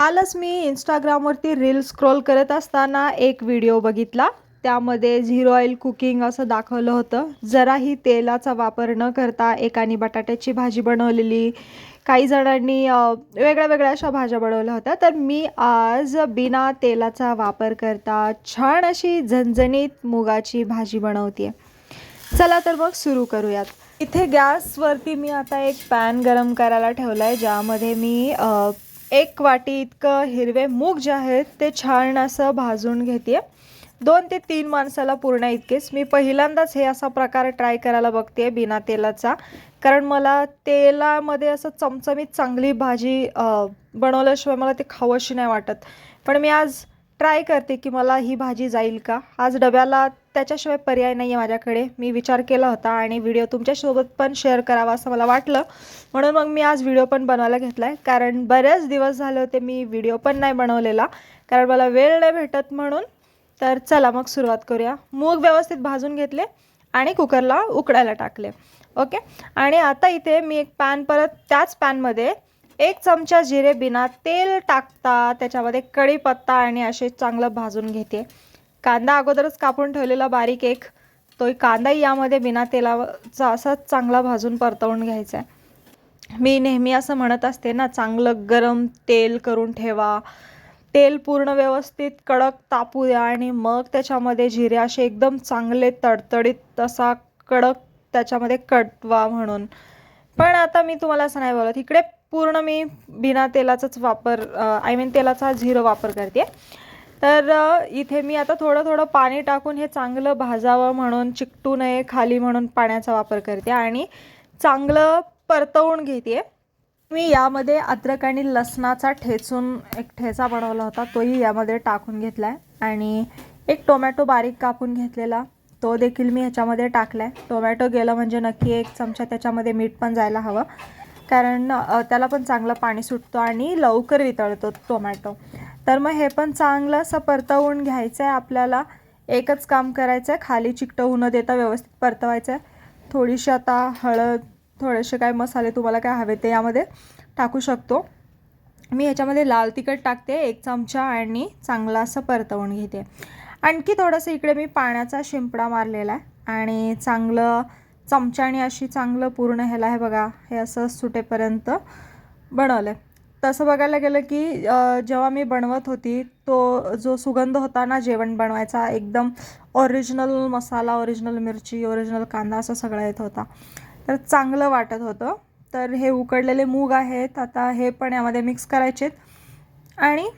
कालच मी इंस्टाग्रामवरती reel scroll करत असताना एक व्हिडिओ बघितला. त्यामध्ये झिरो ऑइल कुकिंग असं दाखवलं होतं. जराही तेलाचा वापर न करता एकाने बटाट्याची भाजी बनवलेली. काही जणांनी वेगळ्या वेगळ्या अशा भाज्या बनवल्या होत्या. तर मी आज बिना तेलाचा वापर करता छान अशी झणझणीत मुगाची भाजी बनवते चला तर मग सुरू करूयात. इथे गॅसवरती मी आता एक पॅन गरम करायला ठेवला आहे ज्यामध्ये मी एक वाटी इतकं हिरवे मूग जे आहेत ते छान असं भाजून घेते दोन ते तीन माणसाला पूर्ण इतकेच. मी पहिल्यांदाच हे असा प्रकार ट्राय करायला बघते बिना तेलाचा. कारण मला तेलामध्ये असं चमचमीत चांगली भाजी बनवल्याशिवाय मला ते खावंशी नाही वाटत. पण मी आज ट्राय करते की मला ही भाजी जाईल का? आज डब्याला त्याच्याशिवाय पर्याय नाही आहे माझ्याकडे. मी विचार केला होता आणि व्हिडिओ तुमच्यासोबत पण शेअर करावा असं मला वाटलं. म्हणून मग मी आज व्हिडिओ पण बनवायला घेतला आहे कारण बरेच दिवस झाले होते मी व्हिडिओ पण नाही बनवलेला. कारण मला वेळ नाही भेटत म्हणून. तर चला मग सुरुवात करूया. मूग व्यवस्थित भाजून घेतले आणि कुकरला उकडायला टाकले. ओके? आणि आता इथे मी एक पॅन परत त्याच पॅनमध्ये एक चमचा जिरे बिना तेल टाकता. त्याच्यामध्ये कढीपत्ता आणि असे चांगलं भाजून घेते. कांदा अगोदरच कापून ठेवलेला बारीक एक. तो कांदाही यामध्ये बिना तेलाचा असाच चांगला भाजून परतवून घ्यायचा आहे मी नेहमी असं म्हणत असते ना चांगलं गरम तेल करून ठेवा. तेल पूर्ण व्यवस्थित कडक तापू द्या आणि मग त्याच्यामध्ये जिरे असे एकदम चांगले तडतडीत तसा कडक त्याच्यामध्ये कटवा म्हणून. पण आता मी तुम्हाला असं नाही बोलत. इकडे पूर्ण मी बिना तेलाचाच वापर आय मीन तेलाचा झिरो वापर करते तर इथे मी आता थोडं थोडं पाणी टाकून हे चांगलं भाजावं म्हणून चिकटू नये खाली म्हणून पाण्याचा वापर करते आणि चांगलं परतवून घेते. मी यामध्ये अद्रक आणि लसणाचा ठेचून एक ठेचा बनवला होता तोही यामध्ये टाकून घेतला आहे आणि एक टोमॅटो बारीक कापून घेतलेला तो देखील मी ह्याच्यामध्ये टाकला आहे टोमॅटो गेलं म्हणजे नक्की एक चमचा त्याच्यामध्ये मीठ पण जायला हवं. कारण त्याला पण चांगलं पाणी सुटतो आणि लवकर वितळतो टोमॅटो. तर मग हे पण चांगलं असं परतवून घ्यायचं आहे आपल्याला. एकच काम करायचं आहे खाली चिकटवू न देता व्यवस्थित परतवायचं आहे थोडीशी आता हळद थोडेसे काय मसाले तुम्हाला काय हवे ते यामध्ये टाकू शकतो. मी ह्याच्यामध्ये लाल तिखट टाकते एक चमचा आणि चांगला असं परतवून घेते. आणखी थोडंसं इकडे मी पाण्याचा शिंपडा मारलेला आहे आणि चांगलं चमच्याने अशी चांगलं पूर्ण ह्याला हे बघा हे असं सुटेपर्यंत बनवलं आहे तसं बघायला गेलं की जेव्हा मी बनवत होती तो जो सुगंध होता ना जेवण बनवायचा एकदम ओरिजिनल मसाला ओरिजिनल मिरची ओरिजिनल कांदा असं सगळं येत होता. तर चांगलं वाटत होतं. तर हे उकडलेले मूग आहेत आता हे पण यामध्ये मिक्स करायचेत. आणि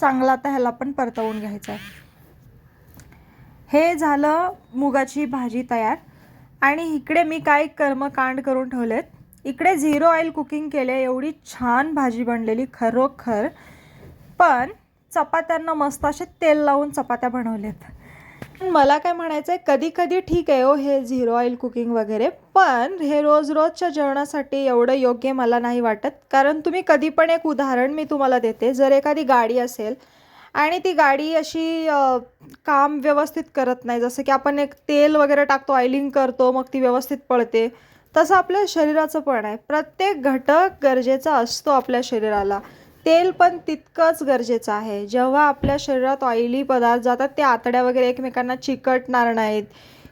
चांगलं आता ह्याला पण परतवून घ्यायचं आहे. हे झालं मुगाची भाजी तयार. आणि इकडे मी काय कर्मकांड करून ठेवलेत. इकडे झिरो ऑइल कुकिंग केले एवढी छान भाजी बनलेली खरोखर. पण चपात्यांना मस्त असे तेल लावून चपात्या बनवल्यात. मला काय म्हणायचं आहे कधी कधी ठीक आहे हो हे झिरो ऑइल कुकिंग वगैरे पण हे रोज रोजच्या जेवणासाठी एवढं योग्य मला नाही वाटत. कारण तुम्ही कधी पण एक उदाहरण मी तुम्हाला देते जर एखादी गाडी असेल आणि ती गाडी अशी काम व्यवस्थित करत नाही जसं की आपण एक तेल वगैरे टाकतो ऑइलिंग करतो मग ती व्यवस्थित पळते. तसं आपल्या शरीराचं पण आहे. प्रत्येक घटक गरजेचा असतो आपल्या शरीराला. तेल पण तितकंच गरजेचं आहे. जेव्हा आपल्या शरीरात ऑइली पदार्थ जातात ते आतड्या वगैरे एकमेकांना चिकटणार नाहीत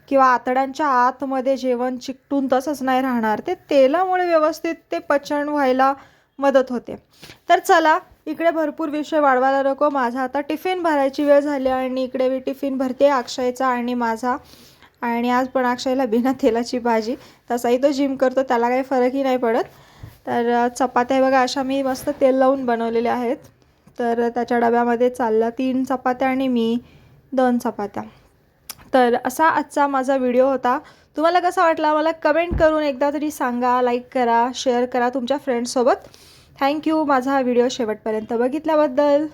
किंवा आतड्यांच्या आतमध्ये जेवण चिकटून तसंच नाही राहणार ते तेलामुळे व्यवस्थित ते पचन व्हायला मदत होते. तर चला इकडे भरपूर विषय वाढवायला नको. माझा आता टिफिन भरायची वेळ झाली आणि इकडे मी टिफिन भरते अक्षयचा आणि माझा आणि आज पण अक्षयला बिना तेलाची भाजी तसाही तो जिम करतो त्याला काही फरकही नाही पडत. तर चपात्या बघा अशा मी मस्त तेल लावून बनवलेल्या आहेत. तर त्याच्या डब्यामध्ये चाललं तीन चपात्या आणि मी दोन चपात्या. तर असा आजचा माझा व्हिडिओ होता. तुम्हाला कसा वाटला मला कमेंट करून एकदा तरी सांगा लाईक करा शेअर करा तुमच्या फ्रेंड्ससोबत थँक्यू माझा हा व्हिडिओ शेवटपर्यंत बघितल्याबद्दल.